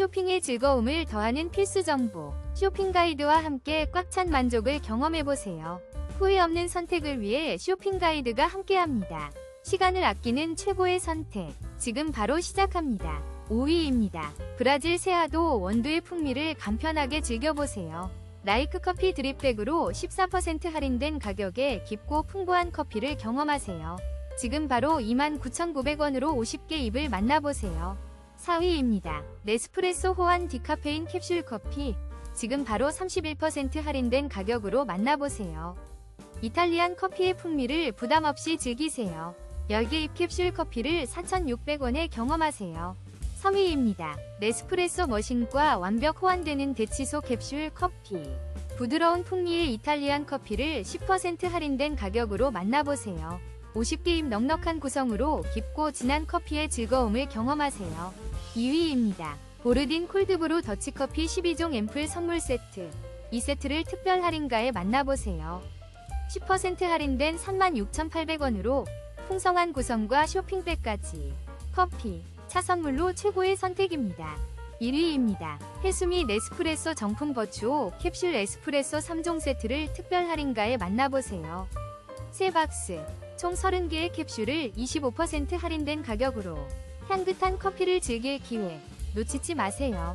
쇼핑의 즐거움을 더하는 필수 정보. 쇼핑 가이드와 함께 꽉 찬 만족을 경험해보세요. 후회 없는 선택을 위해 쇼핑 가이드가 함께합니다. 시간을 아끼는 최고의 선택. 지금 바로 시작합니다. 5위입니다. 브라질 세아도 원두의 풍미를 간편하게 즐겨보세요. 라이크 커피 드립백으로 14% 할인된 가격에 깊고 풍부한 커피를 경험하세요. 지금 바로 29,900원으로 50개 입을 만나보세요. 4위입니다. 네스프레소 호환 디카페인 캡슐 커피. 지금 바로 31% 할인된 가격으로 만나보세요. 이탈리안 커피의 풍미를 부담 없이 즐기세요. 10개 입 캡슐 커피를 4,600원에 경험하세요. 3위입니다. 네스프레소 머신과 완벽 호환되는 대치소 캡슐 커피. 부드러운 풍미의 이탈리안 커피를 10% 할인된 가격으로 만나보세요. 50개 입 넉넉한 구성으로 깊고 진한 커피의 즐거움을 경험하세요. 2위입니다. 보르딘 콜드브루 더치커피 12종 앰플 선물 세트. 이 세트를 특별 할인가에 만나보세요. 10% 할인된 36,800원으로 풍성한 구성과 쇼핑백까지 커피, 차 선물로 최고의 선택입니다. 1위입니다. 해수미 네스프레소 정품 버추오 캡슐 에스프레소 3종 세트를 특별 할인가에 만나보세요. 세 박스, 총 30개의 캡슐을 25% 할인된 가격으로 향긋한 커피를 즐길 기회 놓치지 마세요.